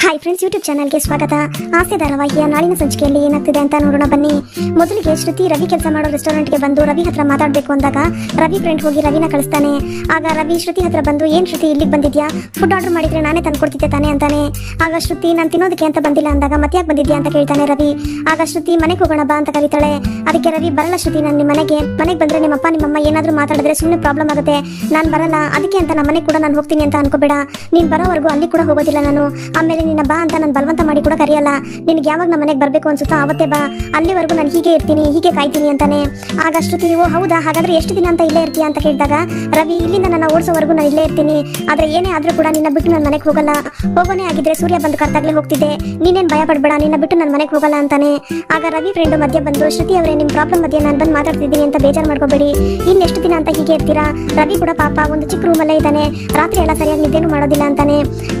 Hi friends YouTube ಚಾನಲ್ಗೆ ಸ್ವಾಗತ. ಆಸೆ ಧಾರಾವಾಹಿಯ ನಾಳಿನ ಸಂಚಿಕೆಯಲ್ಲಿ ಏನಾಗ್ತಿದೆ ಅಂತ ನೋಡೋಣ ಬನ್ನಿ. ಮೊದಲಿಗೆ ಶ್ರುತಿ ರವಿ ಕೆಲಸ ಮಾಡೋ ರೆಸ್ಟೋರೆಂಟ್ಗೆ ಬಂದು ರವಿ ಹತ್ರ ಮಾತಾಡಬೇಕು ಅಂದಾಗ ರವಿ ಫ್ರೆಂಡ್ ಹೋಗಿ ರವಿನ ಕಳಿಸ್ತಾನೆ. ಆಗ ರವಿ ಶ್ರುತಿ ಹತ್ರ ಬಂದು, ಏನ್ ಶ್ರುತಿ, ಇಲ್ಲಿಗೆ ಬಂದಿದ್ಯಾ? ಫುಡ್ ಆರ್ಡರ್ ಮಾಡಿದ್ರೆ ನಾನೇ ತಂದ್ಕೊಡ್ತಿದ್ದೆ ತಾನೆ? ಅಂತಾನೆ. ಆಗ ಶ್ರುತಿ, ನಾನು ತಿನ್ನೋದಕ್ಕೆ ಅಂತ ಬಂದಿಲ್ಲ ಅಂದಾಗ ಮತ್ತೆ ಯಾಕೆ ಬಂದಿದ್ಯಾ? ಅಂತ ಕೇಳ್ತಾನೆ ರವಿ. ಆಗ ಶ್ರುತಿ, ಮನೆಗೆ ಹೋಗೋಣ ಬಾ, ಅಂತ ಕರೀತಾಳೆ. ಅದಕ್ಕೆ ರವಿ, ಬರಲ್ಲ ಶ್ರುತಿ, ನಾನು ನಿಮ್ಮ ಮನೆಗೆ. ಮನೆಗೆ ಬಂದ್ರೆ ನಿಮ್ಮಪ್ಪ ನಿಮ್ಮಮ್ಮ ಏನಾದರೂ ಮಾತಾಡಿದ್ರೆ ಸುಮ್ಮನೆ ಪ್ರಾಬ್ಲಮ್ ಆಗುತ್ತೆ. ನಾನು ಬರಲ್ಲ. ಅದಕ್ಕೆ ಅಂತ ನಮ್ಮ ಮನೆಗೆ ಕೂಡ ನಾನು ಹೋಗ್ತೀನಿ ಅಂತ ಅನ್ಕೋಬೇಡ. ನೀನು ಬರೋವರೆಗೂ ಅಲ್ಲಿ ಕೂಡ ಹೋಗೋದಿಲ್ಲ ನಾನು. ಆಮೇಲೆ ನಿನ್ನ ಬಾ ಅಂತ ನಾನು ಬಲವಂತ ಮಾಡಿ ಕೂಡ ಕರೆಯಲ್ಲ. ನಿನಗೆ ಯಾವಾಗ ನಮ್ಮ ಮನೆಗೆ ಬರಬೇಕು ಅನ್ಸುತ್ತೋ ಆವತ್ತೇ ಬಾ. ಅಲ್ಲಿವರೆಗೂ ನಾನು ಹೀಗೆ ಇರ್ತೀನಿ, ಹೀಗೆ ಕಾಯ್ತೀನಿ ಅಂತಾನೆ. ಆಗ ಅಷ್ಟೊತ್ತಿ ಓ ಹೌದಾ? ಹಾಗಾದ್ರೆ ಎಷ್ಟು ದಿನ ಅಂತ ಇಲ್ಲೇ ಇರ್ತೀಯ ಅಂತ ಕೇಳಿದಾಗ, ರವಿ, ಇಲ್ಲಿಂದ ನನ್ನ ಓಡಿಸೋವರೆಗೂ ನಾನು ಇಲ್ಲೇ ಇರ್ತೀನಿ. ಆದ್ರೆ ಏನೇ ಆದ್ರೂ ಕೂಡ ನಿನ್ನ ಬಿಟ್ಟು ನನ್ನ ಮನೆಗೆ ಹೋಗಲ್ಲ. ಹೋಗೋನೇ ಆಗಿದ್ರೆ ಸೂರ್ಯ ಬಂದು ಕರ್ತಾಗ್ಲೇ ಹೋಗ್ತಿದ್ದೆ. ನೀನೇನ್ ಭಯ ಪಡಬೇಡ ನಿನ್ನ ಬಿಟ್ಟು ನನ್ನ ಮನೆಗೆ ಹೋಗಲ್ಲ ಅಂತಾನೆ. ಆಗ ರವಿ ಫ್ರೆಂಡ್ ಮಧ್ಯೆ ಬಂದು, ಶ್ರುತಿ ಅವರೇ ನಿಮ್ಮ ಪ್ರಾಬ್ಲಮ್ ಮಧ್ಯೆ ನಾನು ಬಂದು ಮಾತಾಡ್ತಿದ್ದೀನಿ ಅಂತ ಬೇಜಾರು ಮಾಡ್ಕೋಬೇಡಿ. ಇನ್ನೆಷ್ಟು ದಿನ ಅಂತ ಹೀಗೆ ಇರ್ತೀರಾ? ರವಿ ಕೂಡ ಪಾಪ, ಒಂದು ಚಿಕ್ಕ ರೂಮಲ್ಲೇ ಇದ್ದಾನೆ. ರಾತ್ರಿ ಎಲ್ಲ ಸರಿಯಾಗಿ ನಿದ್ದೆನೂ ಮಾಡೋದಿಲ್ಲ ಅಂತಾನೆ.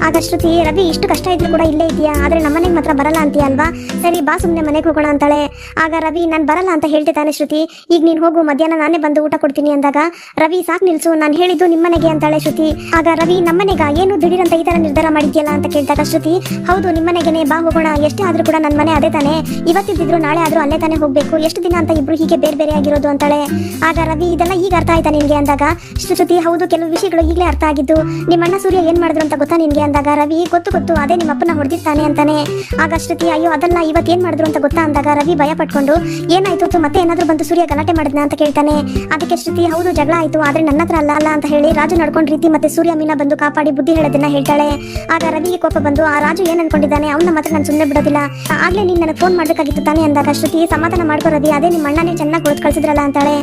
ಆಗ ಶ್ರುತಿ, ರವಿ, ಇಷ್ಟು ಕಷ್ಟ ಇದ್ರು ಕೂಡ ಇಲ್ಲೇ ಇದೆಯಾ ಆದ್ರೆ ನಮ್ಮನೆಗೆ ಮಾತ್ರ ಬರಲ್ಲ ಅಂತೀಯ ಅಲ್ವಾ? ಸರಿ, ಬಾ ಸುಮ್ಮನೆ ಮನೆಗೆ ಹೋಗೋಣ ಅಂತಾಳೆ. ಆಗ ರವಿ, ನಾನು ಬರಲ್ಲ ಅಂತ ಹೇಳ್ತಿದ್ದಾನೆ ಶ್ರುತಿ. ಈಗ ನೀನು ಹೋಗು, ಮಧ್ಯಾಹ್ನ ನಾನೇ ಬಂದು ಊಟ ಕೊಡ್ತೀನಿ ಅಂದಾಗ. ರವಿ, ಸಾಕ್ ನಿಲ್ಸು, ನಾನು ಹೇಳಿದ್ದು ನಿಮ್ಮನೆಗೆ ಅಂತಾಳೆ ಶ್ರುತಿ. ಆಗ ರವಿ ನಮ್ಮನೆಗ ಏನು ದಿಢೀರಂತ ಈ ತರ ನಿರ್ಧಾರ ಮಾಡಿದ್ಯಲ್ಲ ಅಂತ ಕೇಳಿದಾಗ ಶ್ರುತಿ, ಹೌದು ನಿಮ್ಮನೆಗೆನೆ ಬಾ ಹೋಗೋಣ. ಎಷ್ಟೇ ಆದ್ರೂ ಕೂಡ ನನ್ನ ಮನೆ ಅದೇ ತಾನೆ. ಇವತ್ತಿದ್ದಿದ್ರು ನಾಳೆ ಆದ್ರೂ ಅಲ್ಲೇ ತಾನೇ ಹೋಗ್ಬೇಕು. ಎಷ್ಟು ದಿನ ಅಂತ ಇಬ್ರು ಹೀಗೆ ಬೇರೆ ಬೇರೆ ಆಗಿರೋದು ಅಂತಾಳೆ. ಆಗ ರವಿ, ಇದೆಲ್ಲ ಈಗ ಅರ್ಥ ಆಯ್ತಾ ನಿನಗೆ ಅಂದಾಗ? ಶ್ರುತಿ, ಹೌದು, ಕೆಲವು ವಿಷಯಗಳು ಈಗಲೇ ಅರ್ಥ ಆಗಿದ್ದು. ನಿಮ್ಮಣ್ಣ ಸೂರ್ಯ ಏನ್ ಮಾಡಿದ್ರು ಅಂತ ಗೊತ್ತಾ ನಿನ್ಗೆ ಅಂದಾಗ? ರವಿ, ಗೊತ್ತು ಗೊತ್ತು, ಅದೇ ನಿಮ್ಮ ಅಪ್ಪನ ಹೊಡೆದಿರ್ತಾನೆ ಅಂತಾನೆ. ಆಗ ಶ್ರುತಿ ಅಯ್ಯೋ ಅದಲ್ಲ ಇವತ್ತು ಏನ್ ಮಾಡಿದ್ರು ಅಂತ ಗೊತ್ತಾ ಅಂದಾಗ ರವಿ ಭಯ ಪಟ್ಕೊಂಡು ಏನಾಯ್ತು ಮತ್ತೆ ಏನಾದರೂ ಬಂದು ಸೂರ್ಯ ಗಲಾಟೆ ಮಾಡಿದ್ನ ಅಂತ ಕೇಳ್ತಾನೆ. ಅದಕ್ಕೆ ಶ್ರುತಿ, ಹೌದು, ಜಗಳ ಆಯ್ತು, ಆದ್ರೆ ನನ್ನ ಹತ್ರ ಅಲ್ಲ ಅಲ್ಲ ಅಂತ ಹೇಳಿ ರಾಜು ನಡ್ಕೊಂಡ್ ರೀತಿ ಮತ್ತೆ ಸೂರ್ಯ ಮೀನ ಬಂದು ಕಾಪಾಡಿ ಬುದ್ಧಿ ಹೇಳೋದನ್ನ ಹೇಳ್ತಾಳೆ. ಆಗ ರವಿಗೆ ಕೋಪ ಬಂದು, ಆ ರಾಜು ಏನು ಅನ್ಕೊಂಡಿದ್ದಾನೆ, ಅವನ ಮಾತ್ರ ನಾನು ಸುಮ್ಮನೆ ಬಿಡೋದಿಲ್ಲ. ಆಗ್ಲೇ ನೀನು ನನಗೆ ಫೋನ್ ಮಾಡಬೇಕಾಗಿತ್ತು ತಾನೆ ಅಂದಾಗ ಶ್ರುತಿ, ಸಮಾಧಾನ ಮಾಡ್ಕೋ ರವಿ, ಅದೇ ನಿಮ್ಮ ಅಣ್ಣನೇ ಚೆನ್ನಾಗಿ ಕೊಡ್ದು ಕಳಿಸಿದ್ರಲ್ಲ ಅಂತಾಳೆ.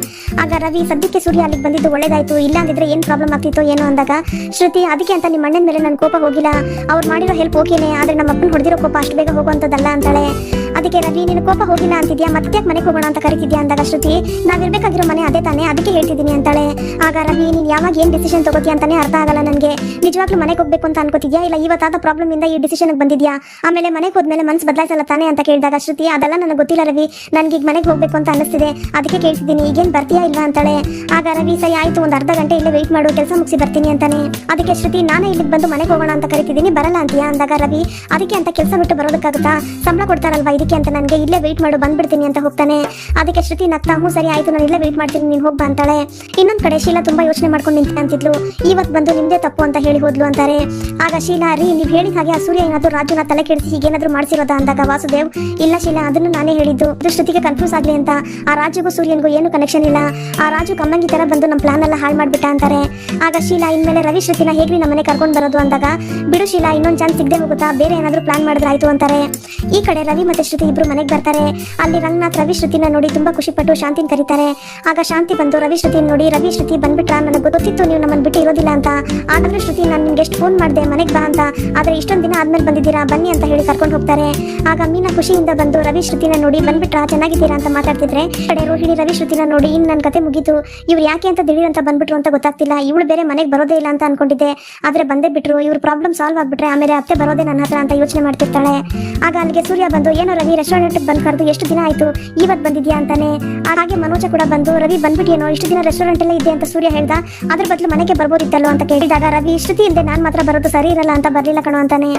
ಆಗ ರವಿ, ಸದ್ಯಕ್ಕೆ ಸೂರ್ಯ ಅಲ್ಲಿಗೆ ಬಂದಿದ್ದು ಒಳ್ಳೇದಾಯ್ತು, ಇಲ್ಲ ಅಂದಿದ್ರೆ ಏನ್ ಪ್ರಾಬ್ಲಮ್ ಆಗ್ತಿತ್ತು ಏನೋ ಅಂದಾಗ, ಶ್ರುತಿ, ಅದಕ್ಕೆ ಅಂತ ನಿಮ್ಮ ಅಣ್ಣನ ಮೇಲೆ ನನ್ನ ಕೋಪ ಹೋಗಿಲ್ಲ. ಅವ್ರು ಮಾಡಿರೋ ಹೆಲ್ಪ್ ಓಕೆನೆ ಆದ್ರೆ ನಮ್ಮ ಅಪ್ಪನ ಹೊಡೆದಿರೋ ಕೋಪ ಅಷ್ಟು ಬೇಗ ಹೋಗುವಂತದ್ದಲ್ಲ ಅಂತಾಳೆ. ಅದಕ್ಕೆ ರವಿ ನಿನ್ನ ಕೋಪ ಹೋಗಿಲ್ಲ ಅಂತಿದ್ಯಾ? ಮತ್ತೆ ಮನೆಗೆ ಹೋಗೋಣ ಅಂತ ಕರಿತಿದ್ಯಾ ಅಂದಾಗ ಶ್ರುತಿ? ನಾವಿರ್ಬೇಕಾಗಿರೋ ಮನೆ ಅದೇ ತಾನೇ, ಅದಕ್ಕೆ ಹೇಳ್ತಿದ್ದೀನಿ ಅಂತಾಳೆ. ಆಗ ರವಿ, ನೀನ್ ಯಾವಾಗ ಏನ್ ಡಿಸಿಷನ್ ತಗೋತೀಯ ಅಂತಾನೆ ಅರ್ಥ ಆಗಲ್ಲ ನನಗೆ. ನಿಜವಾಗ್ಲೂ ಮನೆಗೆ ಹೋಗ್ಬೇಕು ಅಂತ ಅನ್ಕೋತಿದ್ಯಾ? ಇಲ್ಲ ಇವತ್ತಾದ ಪ್ರಾಬ್ಲಮ್ ಇಂದ ಈ ಡಿಸಿಷನ್ ಬಂದಿದ್ಯಾ? ಆಮೇಲೆ ಮನೆಗೆ ಹೋದ್ಮೇಲೆ ಮನ್ಸು ಬದಲಾಯಿಸಲ್ಲ ತಾನೆ ಅಂತ ಕೇಳಿದಾಗ ಶ್ರುತಿ, ಅದೆಲ್ಲ ನನಗೆ ಗೊತ್ತಿಲ್ಲ ರವಿ. ನನ್ಗೆ ಈಗ ಮನೆಗೆ ಹೋಗ್ಬೇಕು ಅಂತ ಅನಿಸ್ತಿದೆ ಅದಕ್ಕೆ ಕೇಳ್ತಿದ್ದೀನಿ, ಈಗೇನ್ ಬರ್ತೀಯಾ ಇಲ್ಲ ಅಂತಾಳೆ. ಆಗ ರವಿ, ಸರಿ ಆಯ್ತು, ಒಂದು ಅರ್ಧ ಗಂಟೆ ಇಲ್ಲೇ ವೆಯ್ಟ್ ಮಾಡು, ಕೆಲಸ ಮುಗಿಸಿ ಬರ್ತೀನಿ ಅಂತಾನೆ. ಅದಕ್ಕೆ ಶ್ರುತಿ, ನಾನೇ ಇಲ್ಲಿಗೆ ಬಂದು ಮನೆಗೆ ಹೋಗೋಣ ಅಂತ ಕರಿತಿದ್ದೀನಿ, ಬರಲ್ಲ ಅಂತೀಯಾ ಅಂದಾಗ ರವಿ, ಅದಕ್ಕೆ ಅಂತ ಕೆಲಸ ಬಿಟ್ಟು ಬರೋದಕ್ಕಾಗುತ್ತಾ? ಸಂಬಳ ಕೊಡ್ತಾರಲ್ವಾ ಇದಕ್ಕೆ ಅಂತ ನನಗೆ? ಇಲ್ಲೇ ವೆಯ್ಟ್ ಮಾಡು, ಬಂದ್ಬಿಡ್ತೀನಿ ಅಂತ ಹೋಗ್ತಾನೆ. ಅದಕ್ಕೆ ಶ್ರುತಿ, ನಗ್ತಾ, ಹ್ಞೂ ಸರಿ, ಆಯ್ತು, ನಾನು ಇಲ್ಲೇ ವೆಯ್ಟ್ ಮಾಡ್ತೀನಿ, ನೀನು ಹೋಗ್ಬಾ ಅಂತಾಳೆ. ಇನ್ನೊಂದು ಕಡೆ ಶೀಲಾ ತುಂಬಾ ಯೋಚನೆ ಮಾಡ್ಕೊಂಡು ನಿಂತ ಅಂತಿದ್ಲು. ಇವತ್ತು ಬಂದು ನಿಮ್ದೇ ತಪ್ಪು ಅಂತ ಹೇಳಿ ಹೋದ್ಲು ಅಂತಾರೆ. ಆಗ ಶೀಲಾ, ರೀ, ನೀವು ಹೇಳಿದ ಹಾಗೆ ಆ ಸೂರ್ಯ ಏನಾದರೂ ರಾಜನ ತಲೆ ಕೆಡಿಸಿ ಹೀಗೇನಾದರೂ ಮಾಡಿಸಿರೋದಾ ಅಂದಾಗ ವಾಸುದೇವ್, ಇಲ್ಲ ಶೀಲಾ, ಅದನ್ನು ನಾನೇ ಹೇಳಿದ್ದು. ಅದು ಶ್ರುತಿಗೆ ಕನ್ಫ್ಯೂಸ್ ಆಗ್ಲಿ ಅಂತ. ಆ ರಾಜುಗೂ ಸೂರ್ಯನಿಗೂ ಏನು ಕನೆಕ್ಷನ್ ಇಲ್ಲ. ಆ ರಾಜು ಕಮ್ಮಂಗಿ ತರ ಬಂದು ನಮ್ಮ ಪ್ಲಾನ್ ಎಲ್ಲ ಹಾಳು ಮಾಡಿಬಿಟ್ಟ ಅಂತಾರೆ. ಆಗ ಶೀಲಾ, ಇನ್ಮೇಲೆ ರವಿ ಶ್ರುತಿನ ಹೇಗ್ರಿ ನಮ್ಮನೆ ಕರ್ಕೊಂಡು ಬರೋದು ಅಂದಾಗ, ಬಿಡು ಶೀಲಾ, ಇನ್ನೊಂದು ಚಾನ್ಸ್ ಸಿಗದೆ ಹೋಗುತ್ತಾ. ಬೇರೆ ಏನಾದ್ರೂ ಪ್ಲಾನ್ ಮಾಡಿದ್ರೆ ಆಯ್ತು ಅಂತಾರೆ. ಈ ಕಡೆ ರವಿ ಮತ್ತೆ ಶ್ರುತಿ ಇಬ್ರು ಮನೆಗೆ ಬರ್ತಾರೆ. ಅಲ್ಲಿ ರಂಗನಾಥ್ ರವಿ ಶ್ರುತಿನ ನೋಡಿ ತುಂಬಾ ಖುಷಿ ಪಟ್ಟು ಶಾಂತಿನ ಕರೀತಾರೆ. ಆಗ ಶಾಂತಿ ಬಂದು ರವಿ ಶ್ರುತಿನ ನೋಡಿ, ರವಿ ಶ್ರುತಿ ಬಂದ್ಬಿಟ್ರ? ನನಗೆ ಗೊತ್ತಿತ್ತು ನೀವು ನಮ್ಮನ್ನು ಬಿಟ್ಟು ಇರೋದಿಲ್ಲ ಅಂತ. ಆದ್ರೆ ಶ್ರುತಿ, ನಾನು ನಿಮ್ಗೆ ಎಷ್ಟು ಫೋನ್ ಮಾಡಿದೆ? ಮನೆಗೆ ಬಾ ಅಂತ. ಆದ್ರೆ ಇಷ್ಟೊಂದು ದಿನ ಆದ್ಮೇಲೆ ಬಂದಿದ್ದೀರಾ? ಬನ್ನಿ ಅಂತ ಹೇಳಿ ಕರ್ಕೊಂಡು ಹೋಗ್ತಾರೆ. ಆಗ ಮೀನಾ ಖುಷಿಯಿಂದ ಬಂದು ರವಿ ಶ್ರುತಿನ ನೋಡಿ, ಬಂದ್ಬಿಟ್ರ? ಚೆನ್ನಾಗಿದ್ದೀರಾ? ಅಂತ ಮಾತಾಡ್ತಿದ್ರೆ ಕಡೆ ರೋಹಿಣಿ ರವಿ ಶ್ರುತಿನ ನೋಡಿ, ಇನ್ ನನ್ನ ಕತೆ ಮುಗೀತು. ಇವ್ರು ಯಾಕೆ ಅಂತ ದಿಢೀರ್ ಅಂತ ಬಂದ್ಬಿಟ್ರು ಅಂತ ಗೊತ್ತಾಗ್ತಿಲ್ಲ. ಇವಳು ಬೇರೆ ಮನೆಗೆ ಬರೋದೇ ಇಲ್ಲ ಅಂತ ಅನ್ಕೊಂಡಿದ್ದೆ. ಆದ್ರೆ ಬಂದೇ ಬಿಟ್ರು. ಇವ್ರ ಪ್ರಾಬ್ಲಮ್ ಸಾಲ್ವ್ ಆಗ್ಬಿಟ್ರೆ, ಆಮೇಲೆ ಅತ್ತೆ ಬರೋದೇ ನನ್ನ ಹತ್ರ ಅಂತ ಯೋಚನೆ ಮಾಡ್ತಿರ್ತಾಳೆ. ಆಗ ಅಲ್ಲಿಗೆ ಸೂರ್ಯ ಬಂದು, ಏನೋ ರವಿ ರೆಸ್ಟೋರೆಂಟ್ ಬಂದು ಕರೆದು ಎಷ್ಟು ದಿನ ಆಯ್ತು? ಇವತ್ತು ಬಂದಿದ್ಯಾ ಅಂತಾನೆ. ಹಾಗೆ ಮನೋಜ ಕೂಡ ಬಂದು, ರವಿ ಬಂದ್ಬಿಟ್ಟೇನೋ ಇಷ್ಟು ದಿನ ರೆಸ್ಟೋರೆಂಟ್ ಎಲ್ಲ ಇದೆ ಅಂತ ಸೂರ್ಯ ಹೇಳ್ದ. ಅದ್ರ ಬದಲು ಮನೆಗೆ ಬರ್ಬೋದಿತ್ತಲ್ಲೋ ಅಂತ ಕೇಳಿದಾಗ, ರವಿ, ಇಷ್ಟು ಇಲ್ಲದೆ ನಾನ್ ಮಾತ್ರ ಬರೋದು ಸರಿ ಇರಲ್ಲ ಅಂತ ಬರ್ಲಿಲ್ಲ ಕಣೋ ಅಂತಾನೆ.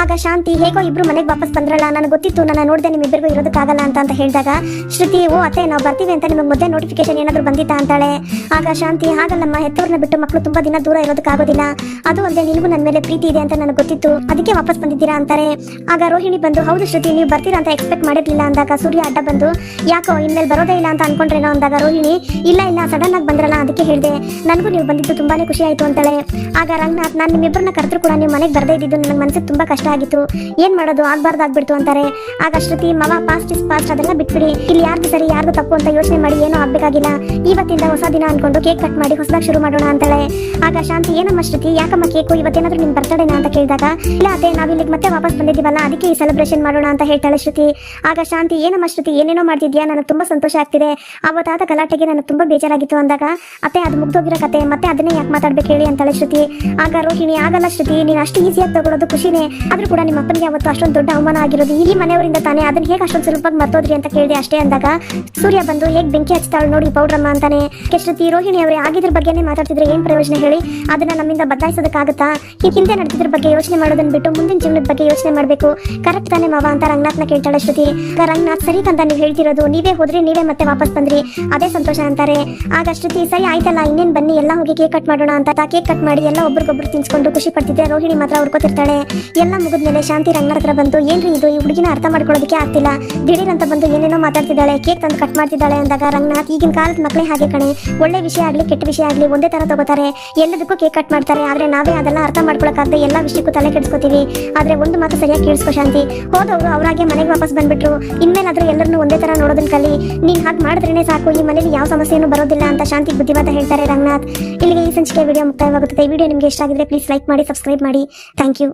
ಆಗ ಶಾಂತಿ ಹೇಗೋ ಇಬ್ರು ಮನೆಗೆ ವಾಪಸ್ ಬಂದ್ರಲ್ಲ, ನನಗೆ ಗೊತ್ತಿತ್ತು, ನನ್ನ ನೋಡಿದೆ ನಿಮ್ಮಿಬ್ಬರಿಗೂ ಇರೋದಕ್ಕಾಗಲ್ಲ ಅಂತ ಅಂತ ಹೇಳಿದಾಗ, ಶ್ರುತಿ, ಓ, ಅತ್ತೆ, ನಾವು ಬರ್ತೀವಿ ಅಂತ ನಿಮಗೆ ಮೊದಲೇ ನೋಟಿಫಿಕೇಶನ್ ಏನಾದರೂ ಬಂದಿತ್ತಾ ಅಂತಾಳೆ. ಆಗ ಶಾಂತಿ ಹಾಗಲ್ಲಮ್ಮ ಹೆತ್ತವ್ರನ್ನ ಬಿಟ್ಟು ಮಕ್ಕಳು ತುಂಬಾ ದಿನ ದೂರ ಇರೋದಕ್ಕಾಗೋದಿಲ್ಲ. ಅದು ಅಲ್ಲದೆ ನಿನಗೂ ನನ್ನ ಮೇಲೆ ಪ್ರೀತಿ ಇದೆ ಅಂತ ನನಗೆ ಗೊತ್ತಿತ್ತು. ಅದಕ್ಕೆ ವಾಪಸ್ ಬಂದಿದ್ದೀರಾ ಅಂತಾರೆ. ಆಗ ರೋಹಿಣಿ ಬಂದು, ಹೌದು ಶ್ರುತಿ, ನೀವು ಬರ್ತೀರಾ ಅಂತ ಎಕ್ಸ್ಪೆಕ್ಟ್ ಮಾಡಿರ್ಲಿಲ್ಲ ಅಂದಾಗ ಸೂರ್ಯ ಅಡ್ಡ ಬಂದು, ಯಾಕೋ ಇನ್ಮೇಲೆ ಬರೋದೇ ಇಲ್ಲ ಅಂತ ಅನ್ಕೊಂಡ್ರೇನೋ ಅಂದಾಗ ರೋಹಿಣಿ, ಇಲ್ಲ ಇಲ್ಲ ಸಡನ್ ಆಗಿ ಬಂದ್ರಲ್ಲ ಅದಕ್ಕೆ ಹೇಳಿದೆ. ನನಗೂ ನೀವು ಬಂದಿದ್ದು ತುಂಬಾನೇ ಖುಷಿ ಆಯ್ತು ಅಂತಾಳೆ. ಆಗ ರಂಗನಾಥ್, ನಾನು ನಿಮ್ಮಿಬ್ಬರನ್ನ ಕರೆದ್ರು ಕೂಡ ನೀವು ಮನೆಗೆ ಬರದೇ ಇದ್ದಿದ್ದು ನನ್ನ ಮನಸ್ಸಿಗೆ ತುಂಬಾ ಕಷ್ಟ ಆಗಿತ್ತು. ಏನ್ ಮಾಡೋದು? ಆಗ್ಬಾರ್ದು ಆಗ್ಬಿಡ್ತು ಅಂತಾರೆ. ಆಗ ಶ್ರುತಿ, ಮವ ಪಾಸ್ಟ್ ಇಸ್ ಪಾಸ್ಟ್ ಅದೆಲ್ಲ ಬಿಟ್ಬಿಡಿ. ಇಲ್ಲಿ ಯಾರ್ದು ಸರಿ, ಯಾರ್ದು ತಪ್ಪು ಅಂತ ಯೋಚನೆ ಮಾಡಿ ಏನೂ ಆಗ್ಬೇಕಾಗಿಲ್ಲ. ಇವತ್ತಿಂದ ಹೊಸ ದಿನ ಅನ್ಕೊಂಡು ಕೇಕ್ ಕಟ್ ಮಾಡಿ ಹೊಸದಾಗಿ ಶುರು ಮಾಡೋಣ ಅಂತಾಳೆ. ಆಗ ಶಾಂತಿ, ಏನಮ್ಮ ಶ್ರುತಿ, ಯಾಕಮ್ಮ ಕೇಕು ಇವತ್ತೇನಾದ್ರೂ ನಿಮ್ ಬರ್ತಡೇನಾ ಅಂತ ಕೇಳಿದಾಗ, ಇಲ್ಲ ಅದೇ ನಾವ್ ಮತ್ತೆ ವಾಪಸ್ ಬಂದಿದ್ದೀವಲ್ಲ, ಅದಕ್ಕೆ ಈ ಸೆಲೆಬ್ರೇಷನ್ ಮಾಡೋಣ ಅಂತ ಹೇಳ್ತಾಳೆ ಶ್ರುತಿ. ಆಗ ಶಾಂತಿ, ಏನಮ್ಮ ಶ್ರುತಿ, ಏನೇನೋ ಮಾಡ್ತಿದ್ಯಾ? ನನಗೆ ತುಂಬಾ ಸಂತೋಷ ಆಗ್ತಿದೆ. ಅವತ್ತಾದ ಗಲಾಟೆಗೆ ನನಗೆ ತುಂಬಾ ಬೇಜಾರಾಗಿತ್ತು ಅಂದಾಗ, ಅತ್ತೆ, ಅದು ಮುಗ್ದೋಗಿರೋ ಕತೆ, ಮತ್ತೆ ಅದನ್ನೇ ಯಾಕೆ ಮಾತಾಡ್ಬೇಕು ಹೇಳಿ? ಅಂತಾಳೆ ಶ್ರುತಿ. ಆಗ ರೋಹಿಣಿ, ಆಗಲ್ಲ ಶ್ರುತಿ, ನೀನು ಅಷ್ಟು ಈಸಿಯಾಗಿ ತಗೊಳ್ಳೋದು ಖುಷಿನೇ. ಆದ್ರೂ ಕೂಡ ನಿಮ್ಮ ಅಪ್ಪನಿಗೆ ಅವತ್ತು ಅಷ್ಟೊಂದು ದೊಡ್ಡ ಅವಮಾನ ಆಗಿರೋದು. ಇಲ್ಲಿ ಮನೆಯವರಿಂದ ತಾನೇ. ಅದನ್ನ ಹೇಗೆ ಅಷ್ಟೊಂದು ಸುಲಭವಾಗಿ ಮರ್ತೋದ್ರಿ ಅಂತ ಕೇಳಿದೆ ಅಷ್ಟೇ ಅಂದಾಗ, ಸೂರ್ಯ ಬಂದು ಹೇಗೆ ಬೆಂಕಿ ಹಚ್ತಾಳು ನೋಡಿ ಪೌಡ್ರಮ್ಮ ಅಂತಾನೆ. ಕೆಶ್ರತಿ ರೋಹಿಣಿ ಅವರೇ, ಆಗಿದ್ರ ಬಗ್ಗೆನೇ ಮಾತಾಡ್ತಿದ್ರೆ ಏನ್ ಪ್ರಯೋಜನ ಹೇಳಿ? ಅದನ್ನ ನಮ್ಮಿಂದ ಬದಲಾಯಿಸೋದಕ್ಕಾಗುತ್ತಾ ಈ ಹಿಂದೆ ನಡೆದಿದ್ರ ಬಗ್ಗೆ ಯೋಚನೆ ಮಾಡೋದನ್ನ ಬಿಟ್ಟು ಮುಂದಿನ ಜೀವನದ ಬಗ್ಗೆ ಯೋಚನೆ ಮಾಡಬೇಕು. ಕರೆಕ್ಟ್ ತಾನೇ ಮಾವ ಅಂತ ರಂಗನಾಥ್ನ ಕೇಳ್ತಾಳೆ ಶ್ರುತಿ. ರಂಗನಾಥ್, ಸರಿ ಅಂತ ನೀವು ಹೇಳ್ತಿರೋದು. ನೀವೇ ಹೋದ್ರಿ, ನೀವೇ ಮತ್ತೆ ವಾಪಸ್ ಬಂದ್ರಿ. ಅದೇ ಸಂತೋಷ ಅಂತಾರೆ. ಆಗ ಶ್ರುತಿ, ಸರಿ ಆಯ್ತಲ್ಲ, ಇನ್ನೇನ್ ಬನ್ನಿ, ಎಲ್ಲ ಹೋಗಿ ಕೇಕ್ ಕಟ್ ಮಾಡೋಣ ಅಂತ. ಕೇಕ್ ಕಟ್ ಮಾಡಿ ಎಲ್ಲ ಒಬ್ರಿಗೊಬ್ರು ತಿನ್ಸ್ಕೊಂಡು ಖುಷಿ ಪಡ್ತಿದ್ದೆ. ರೋಹಿಣಿ ಮಾತ್ರ ಹುಡ್ಕೋತಿರ್ತಾಳೆ ಎಲ್ಲ ಮುಗಿದ್ಮೇಲೆ ಶಾಂತಿ ರಂಗನ ಹತ್ರ ಬಂದು, ಏನ್ರಿ ಇದು? ಈ ಹುಡುಗಿನ ಅರ್ಥ ಮಾಡ್ಕೊಳ್ಳೋದಕ್ಕೆ ಆಗ್ತಿಲ್ಲ. ದಿಢೀರ್ ಅಂತ ಬಂದು ಏನೇನೋ ಮಾತಾಡ್ತಿದ್ದಾಳೆ, ಕೇಕ್ ತಂದು ಕಟ್ ಮಾಡ್ತಿದ್ದಾಳೆ ಅಂದಾಗ ರಂಗನಾಥ್, ಈಗಿನ ಕಾಲದ ಮಕ್ಕಳೇ ಹಾಗೆ ಕಣೆ. ಒಳ್ಳೆ ವಿಷಯ ಆಗ್ಲಿ, ಕೆಟ್ಟ ವಿಷಯ ಆಗ್ಲಿ ಒಂದೇ ತರ ತಗೋತಾರೆ. ಎಲ್ಲದಕ್ಕೂ ಕೇಕ್ ಕಟ್ ಮಾಡ್ತಾರೆ. ಆದ್ರೆ ನಾವೇ ಅದೆಲ್ಲ ಅರ್ಥ ಮಾಡ್ಕೊಳಕ್ಕಾಗದೆ ಎಲ್ಲ ವಿಷಯಕ್ಕೂ ತಲೆ ಕೆಡಿಸ್ಕೋತೀವಿ. ಆದ್ರೆ ಒಂದು ಮಾತು ಸರಿಯಾಗಿ ಕೇಳಿಸ್ಕೊ ಶಾಂತಿ. ಹೋದವರು ಅವರಾಗೆ ಮನೆಗೆ ವಾಪಸ್ ಬಂದ್ಬಿಟ್ರು. ಇನ್ಮೇಲಾದ್ರೂ ಎಲ್ಲರನ್ನೂ ಒಂದೇ ತರ ನೋಡೋದನ್ನ ಕಲಿ. ನೀನ್ ಹಾಗೆ ಮಾಡಿದ್ರೇನೆ ಸಾಕು. ಈ ಮನೇಲಿ ಯಾವ ಸಮಸ್ಯೆನೂ ಬರೋದಿಲ್ಲ ಅಂತ ಶಾಂತಿ ಬುದ್ಧಿವಾದ ಹೇಳ್ತಾರೆ ರಂಗನಾಥ್. ಇಲ್ಲಿಗೆ ಈ ಸಂಚಿಕೆ ವಿಡಿಯೋ ಮುಕ್ತಾಯವಾಗುತ್ತದೆ. ವಿಡಿಯೋ ನಿಮಗೆ ಇಷ್ಟ ಆಗಿದ್ರೆ ಪ್ಲೀಸ್ ಲೈಕ್ ಮಾಡಿ ಸಬ್ಸ್ಕ್ರೈಬ್ ಮಾಡಿ. Thank you